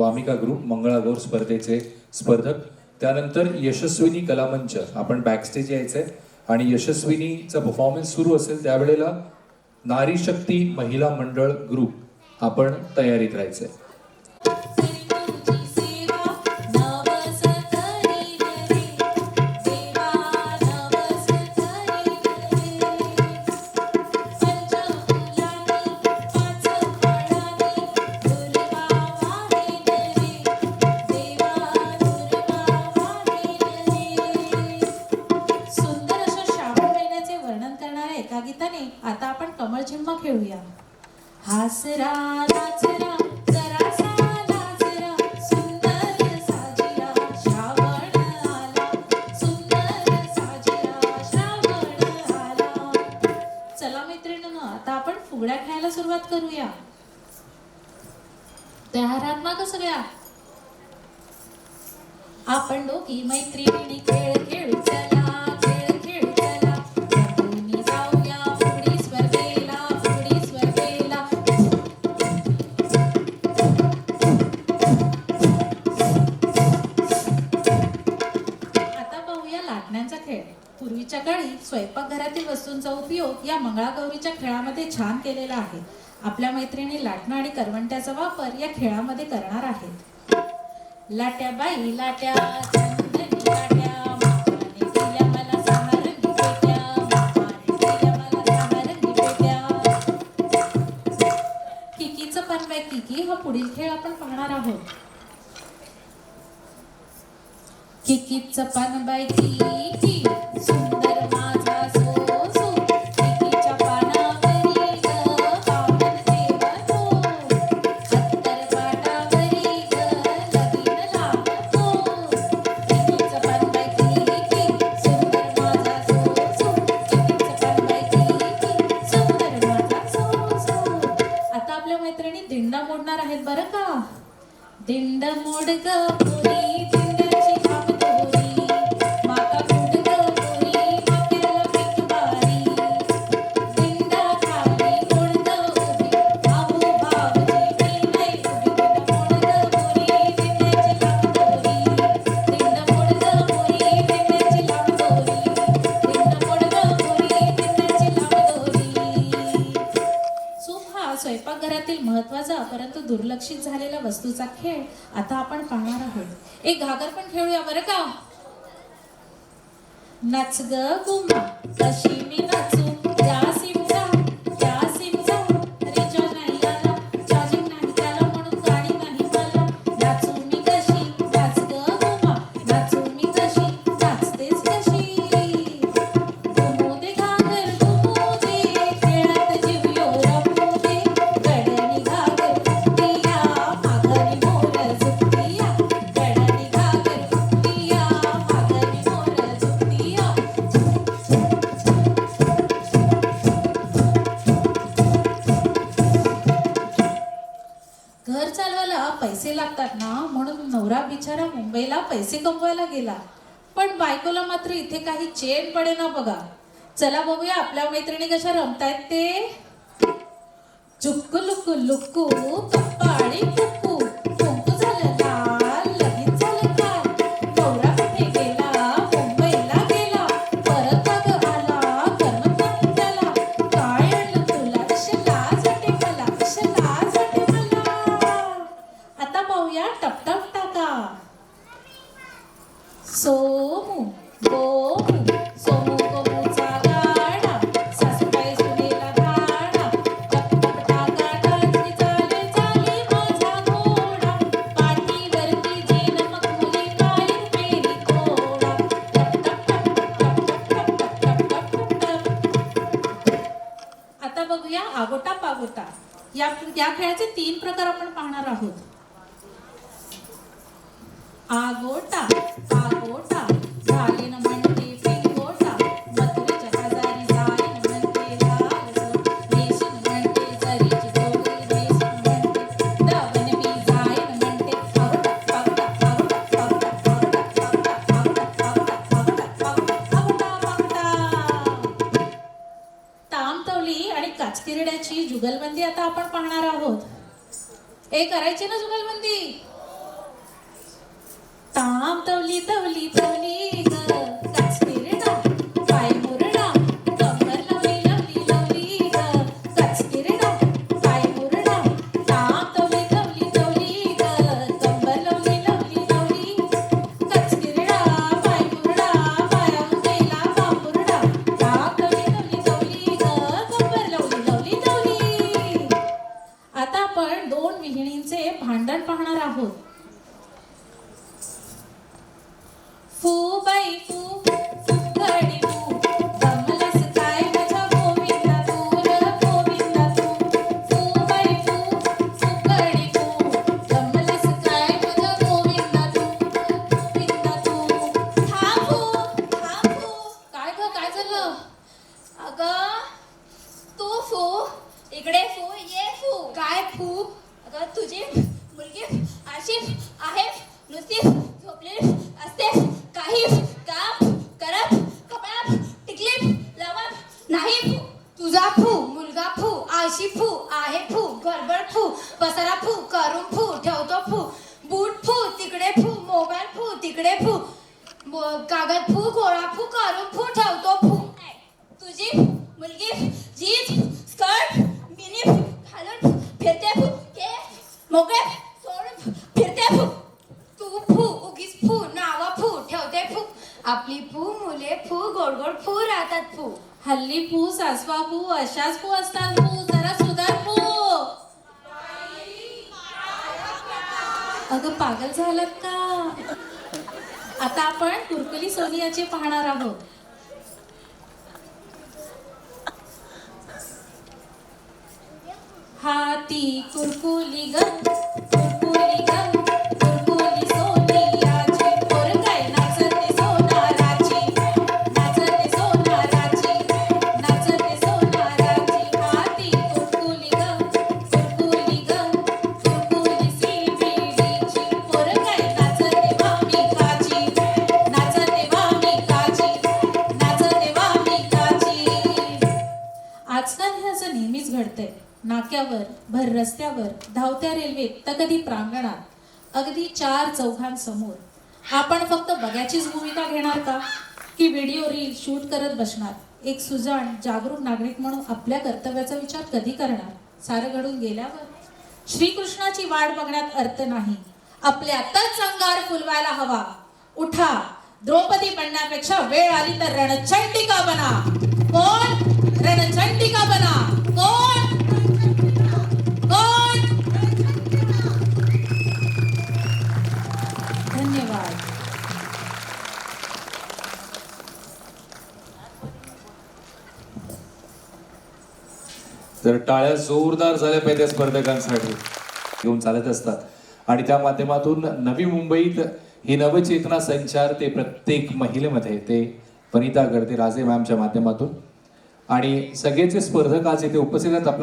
Wamiqa group Mangalagaur स्पर्धेचे स्पर्धक. त्यानंतर यशस्विनी कलामंच आपण बॅकस्टेज यायचंय. आणि यशस्विनीचा परफॉर्मन्स सुरू असेल त्यावेळेला नारी शक्ती महिला मंडळ ग्रुप आपण तयारीत राहायचंय. आला. चला खेळूया हासरा नाचरा फुगड्या खेळायला सुरुवात करूया. तयार आहात ना का सगळ्या. आपण दोघी मैत्रिणी खेळ खेळू चला. लाटण्याचा खेळ. पूर्वीच्या काळी स्वयंपाकघरातील वस्तूंचा उपयोग या मंगळागौरीच्या खेळामध्ये छान केलेला आहे. आपल्या मैत्रिणी लाटणं आणि करवंट्याचा वापर या खेळामध्ये करणार आहेत. लाट्या बाई लाट्या किकीचं पण बाय किकी हा पुढील खेळ आपण पाहणार आहोत. किकीचं पण बाय की go. स्वयंपाकघरातील महत्त्वाचा परंतु दुर्लक्षित झालेला वस्तूचा खेळ आता आपण पाहणार आहोत. एक घागर पण खेळूया बरं का? नच ग कशी मी नाचू घर चालवायला पैसे लागतात ना म्हणून नवरा बिचारा मुंबईला पैसे कमवायला गेला. पण बायकोला मात्र इथे काही चेन पडे ना बघा. चला बघूया आपल्या मैत्रिणी कशा रमतायत ते. चुक्कू लुक्कू लुक्कू कप्पा आणि पाहणार आहोत. आगोटा आगोटा. हे करायचे ना जुगलबंदी? फू गोड गोड फू राहतात फू. हल्ली फू सासवा फू अशाच फू असतात फू. जरा सुधार फू. अगं पागल झालात का? आता आपण कुरकुली सोनियाचे पाहणार आहोत. हाती कुरकुली ग. असं नेहमीच घडतंय. नाक्यावर भर रस्त्यावर धावत्या रेल्वेत तर कधी प्रांगणात. अगदी चार चौघांसमोर. आपण फक्त बघ्याचीच भूमिका घेणार का? की व्हिडिओ रील शूट करत बसणार. एक सुजाण जागरूक नागरिक म्हणून आपल्या कर्तव्याचा विचार कधी करणार? सारं घडून गेल्यावर? श्रीकृष्णाची वाट बघण्यात अर्थ नाही. आपल्यातच अंगार फुलवायला हवा. उठा. द्रौपदी बनण्यापेक्षा वेळ आली तर रणचंडिका बना. कोण? रणचंडिका बना. तर टाळ्या जोरदार झाल्या पाहिजे स्पर्धकांसाठी. घेऊन चालत असतात. आणि त्या माध्यमातून नवी मुंबईत ही नवचेतना संचार ते प्रत्येक महिलेमध्ये ते वनिता करते राजे मॅमच्या माध्यमातून. आणि सगळेचे स्पर्धक आज इथे उपस्थित आहेत. आपल्या